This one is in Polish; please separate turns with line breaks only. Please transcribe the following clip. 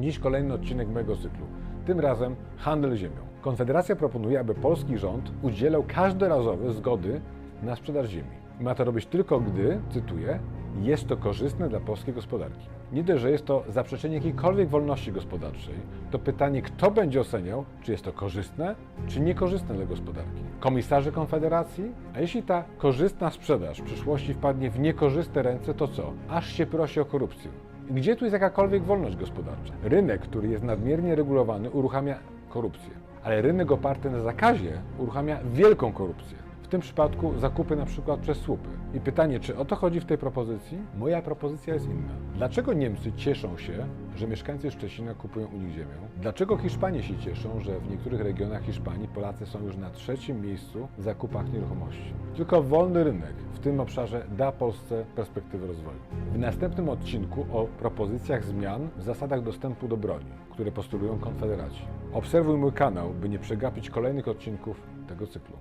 Dziś kolejny odcinek mojego cyklu. Tym razem handel ziemią. Konfederacja proponuje, aby polski rząd udzielał każdorazowo zgody na sprzedaż ziemi. Ma to robić tylko gdy, cytuję, jest to korzystne dla polskiej gospodarki. Nie dość, że jest to zaprzeczenie jakiejkolwiek wolności gospodarczej, to pytanie, kto będzie oceniał, czy jest to korzystne, czy niekorzystne dla gospodarki. Komisarze Konfederacji? A jeśli ta korzystna sprzedaż w przyszłości wpadnie w niekorzystne ręce, to co? Aż się prosi o korupcję. Gdzie tu jest jakakolwiek wolność gospodarcza? Rynek, który jest nadmiernie regulowany, uruchamia korupcję. Ale rynek oparty na zakazie uruchamia wielką korupcję. W tym przypadku zakupy na przykład przez słupy. I pytanie, czy o to chodzi w tej propozycji? Moja propozycja jest inna. Dlaczego Niemcy cieszą się, że mieszkańcy Szczecina kupują u nich ziemię? Dlaczego Hiszpanie się cieszą, że w niektórych regionach Hiszpanii Polacy są już na trzecim miejscu w zakupach nieruchomości? Tylko wolny rynek w tym obszarze da Polsce perspektywy rozwoju. W następnym odcinku o propozycjach zmian w zasadach dostępu do broni, które postulują Konfederaci. Obserwuj mój kanał, by nie przegapić kolejnych odcinków tego cyklu.